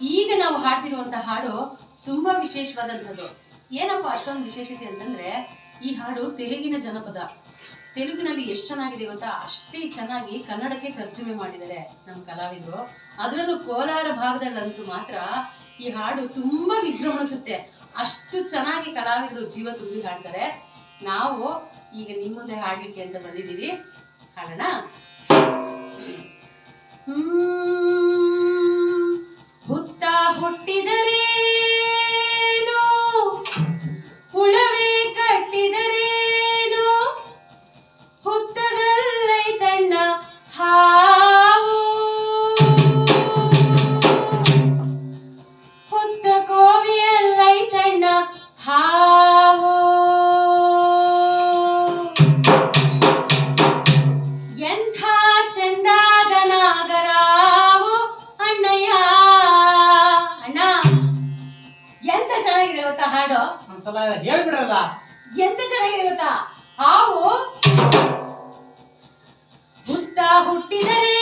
ಈಗ ನಾವು ಹಾಡ್ತಿರುವಂತ ಹಾಡು ತುಂಬಾ ವಿಶೇಷವಾದಂಥದ್ದು. ಏನಪ್ಪ ಅಷ್ಟೊಂದು ವಿಶೇಷತೆ ಅಂತಂದ್ರೆ, ಈ ಹಾಡು ತೆಲುಗಿನ ಜನಪದ. ತೆಲುಗಿನಲ್ಲಿ ಎಷ್ಟು ಚೆನ್ನಾಗಿದೆ ಗೊತ್ತಾ? ಅಷ್ಟೇ ಚೆನ್ನಾಗಿ ಕನ್ನಡಕ್ಕೆ ತರ್ಜುಮೆ ಮಾಡಿದ್ದಾರೆ ನಮ್ಮ ಕಲಾವಿದರು. ಅದರಲ್ಲೂ ಕೋಲಾರ ಭಾಗದಲ್ಲಂತೂ ಮಾತ್ರ ಈ ಹಾಡು ತುಂಬಾ ವಿಜೃಂಭಿಸುತ್ತೆ ಅಷ್ಟು ಚೆನ್ನಾಗಿ ಕಲಾವಿದರು ಜೀವ ತುಂಬಿ ಹಾಡ್ತಾರೆ. ನಾವು ಈಗ ನಿಮ್ಮ ಮುಂದೆ ಹಾಡ್ಲಿಕ್ಕೆ ಅಂತ ಬಂದಿದ್ದೀವಿ. ಹಾಡೋಣ? ಹ್ಮ್. ಹುತ್ತ ಹಾಡು ಒಂದ್ಸಲ ಹೇಳ್ಬಿಡಲ್ಲ. ಎಂತ ಚೆನ್ನಾಗಿದೆ ಗೊತ್ತಾ? ಹಾವು ಹುತ್ತ ಹುಟ್ಟಿದರೆ